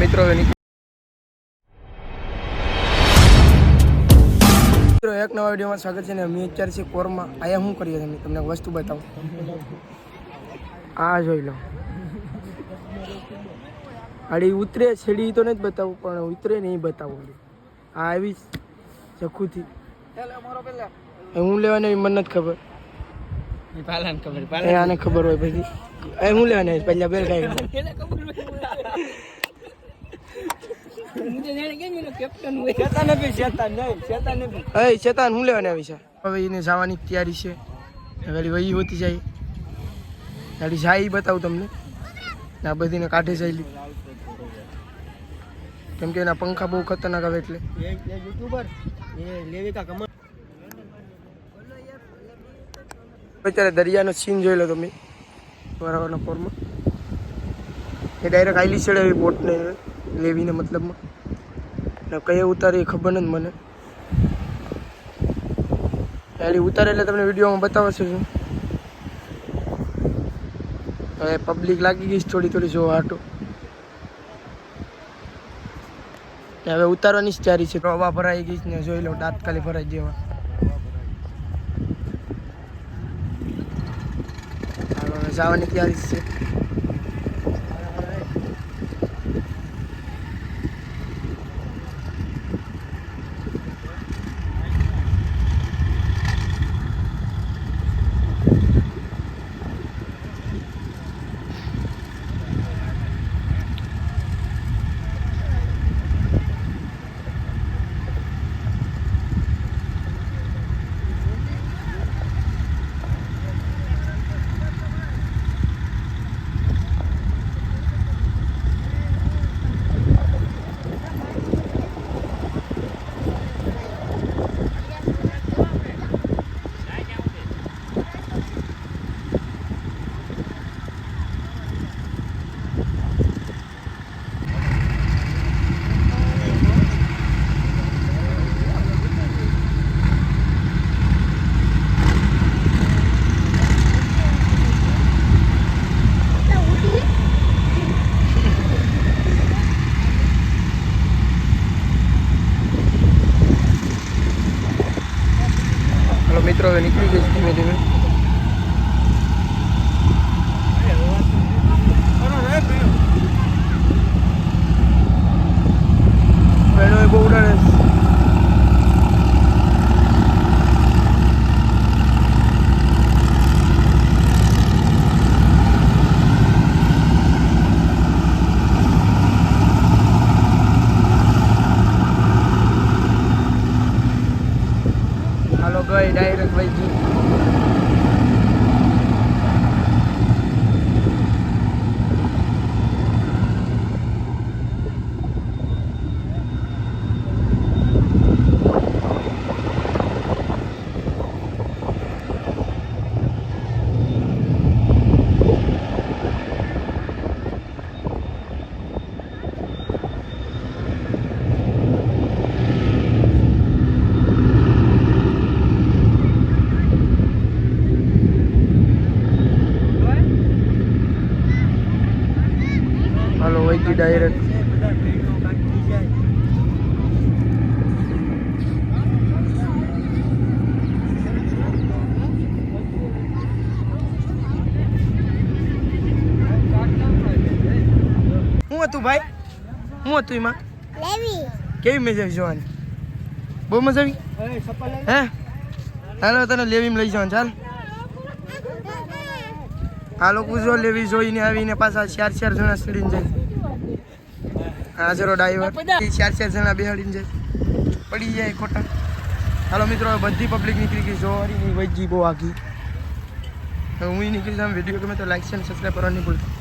મિત્રો મિત્રો એક નવા વિડીયોમાં સ્વાગત છે ને અમે અત્યારે છે કોરમાં. આયા શું કરીએ તમે? તમને વસ્તુ બતાવું. આ જોઈ લો. આડી ઉતરે છેડી તો નથી બતાવું પણ ઉતરે ને એ બતાવું. આ આવી ચખુથી હું લેવાની મને નથી ખબર. પાલાને ખબર આને ખબર હોય પછી. એ હું લેવાની પહેલાં બેલ ખાઈ શેતાન શેતાન હું લેવાની આવી છે? હવે એને જવાની તૈયારી છે. ખાલી વહી હોતી જાય. ખાલી જાય બતાવું તમને. આ બધીને કાઢે જાય કેમ કે એના પંખા બહુ ખતરનાક આવે એટલે. એ યુટ્યુબર એ લેવિકા કમર અત્યારે દરિયાનો સીન જોઈ લો તમે. બરાબરના ફોરમાં એ ડાયરેક્ટ આઈલી ચડે બોટને લેવીને મતલબમાં. ને કઈ ઉતારી ખબર નથી મને. એલી ઉતારે એટલે તમને વિડીયોમાં બતાવશે છું હવે પબ્લિક લાગી ગઈ થોડી થોડી જોવા આટો હવે ઉતારવાની જ તૈયારી છે. હવા ભરાઈ ગઈ ને જોઈ લો, તાત્કાલિક ભરાઈ જેવા. જવાની તૈયારી છે. હાલો મિત્રો હવે નીકળી ગઈ છે ધીમે ધીમે બહેનો એ બહુ ઉડાડે ગઈ ડાયરેક્ટ વહી ગઈ. હાલો ડાયરેક્ટ શું હતું ભાઈ? શું હતું એમાં? કેવી મજા આવી જોવાની? બહુ મજા આવી? હે? હાલો તને લેવીમાં લઈ જવાનું ચાલ. આ લોકો જો લેવી જોઈને આવીને પાછા ચાર ચાર જણા ચડીને જાય. આ જરો ડ્રાઈવર ચાર ચાર જણા બેહાડીને જાય. પડી જાય ખોટા. હાલો મિત્રો બધી પબ્લિક નીકળી ગઈ. જોવાની વૈજી બહુ આગી. હું નીકળી જાઉં. વીડિયો ગમે તો લાઈક છે અને સબસ્ક્રાઈબ કરવાની ભૂલતા.